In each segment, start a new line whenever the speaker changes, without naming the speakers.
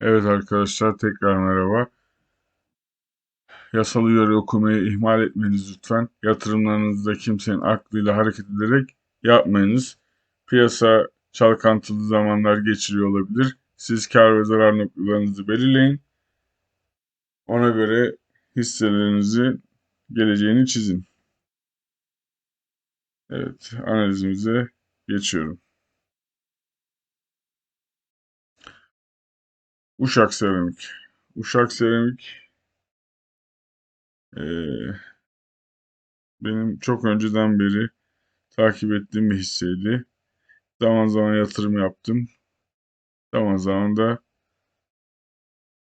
Evet arkadaşlar tekrar merhaba. Yasal uyarı okumayı ihmal etmeniz lütfen. Yatırımlarınızda kimsenin aklıyla hareket ederek yapmayınız. Piyasa çalkantılı zamanlar geçiriyor olabilir. Siz kar ve zarar noktalarınızı belirleyin. Ona göre hisselerinizin geleceğini çizin. Evet analizimize geçiyorum. Uşak Seramik. Uşak Seramik ee, benim çok önceden beri takip ettiğim bir hisseydi. Zaman zaman yatırım yaptım. Zaman zaman da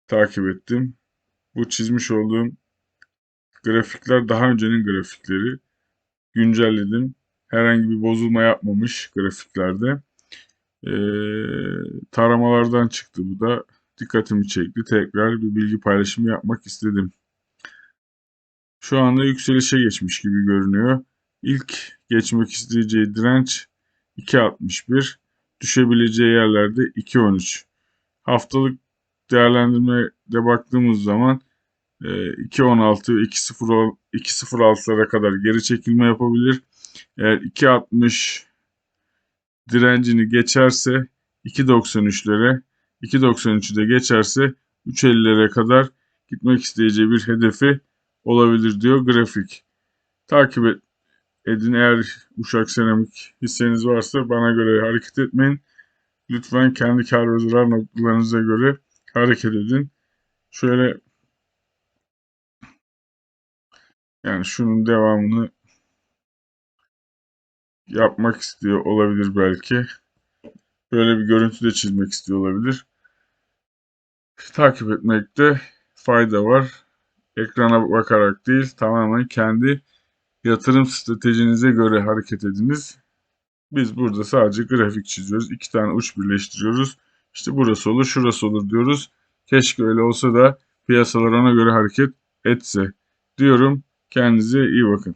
takip ettim. Bu çizmiş olduğum grafikler daha öncenin grafikleri. Güncelledim. Herhangi bir bozulma yapmamış grafiklerde. Ee, taramalardan çıktı bu da dikkatimi çekti. Tekrar bir bilgi paylaşımı yapmak istedim. Şu anda yükselişe geçmiş gibi görünüyor. İlk geçmek isteyeceği direnç 2.61. Düşebileceği yerlerde 2.13. Haftalık değerlendirmeye baktığımız zaman 2.16 ve 2.06'lara kadar geri çekilme yapabilir. Eğer 2.60 direncini geçerse 2.93'lere 2.93'ü de geçerse 3.50'lere kadar gitmek isteyeceği bir hedefi olabilir diyor grafik. Takip edin eğer Uşak Seramik hisseniz varsa bana göre hareket etmeyin. Lütfen kendi kar ve zarar noktalarınıza göre hareket edin. Şöyle yani şunun devamını yapmak istiyor olabilir belki. Böyle bir görüntü de çizmek istiyor olabilir. Takip etmekte fayda var. Ekrana bakarak değil tamamen kendi yatırım stratejinize göre hareket ediniz. Biz burada sadece grafik çiziyoruz. İki tane uç birleştiriyoruz. İşte burası olur, şurası olur diyoruz. Keşke öyle olsa da piyasalar ona göre hareket etse diyorum. Kendinize iyi bakın.